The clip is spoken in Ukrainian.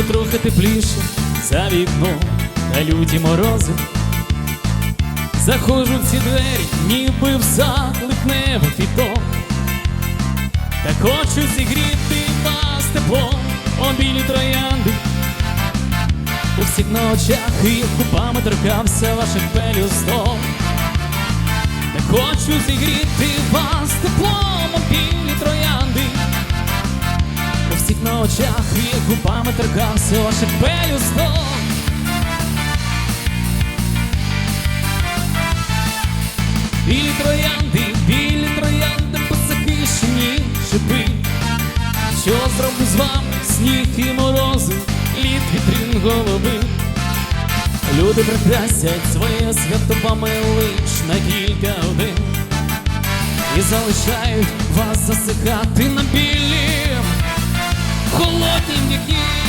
Вже трохи тепліше за вікном та люті морози. Заходжу в ці двері, ніби в заклик небо фітон. Та хочу зігріти вас теплом, о троянди. У всіх на очах і губами торкався ваших пелюсток. Та хочу зігріти вас теплом, о троянди. У всіх на очах і губами торкався ваших пелюсток. Білі троянди, білі троянди, посахищені шипи. Що зроблю з вами сніг і морози, лід вітрин голови. Люди прикрасять своє свято лиш на кілька годин І залишають вас засихати на білі холоднім вікні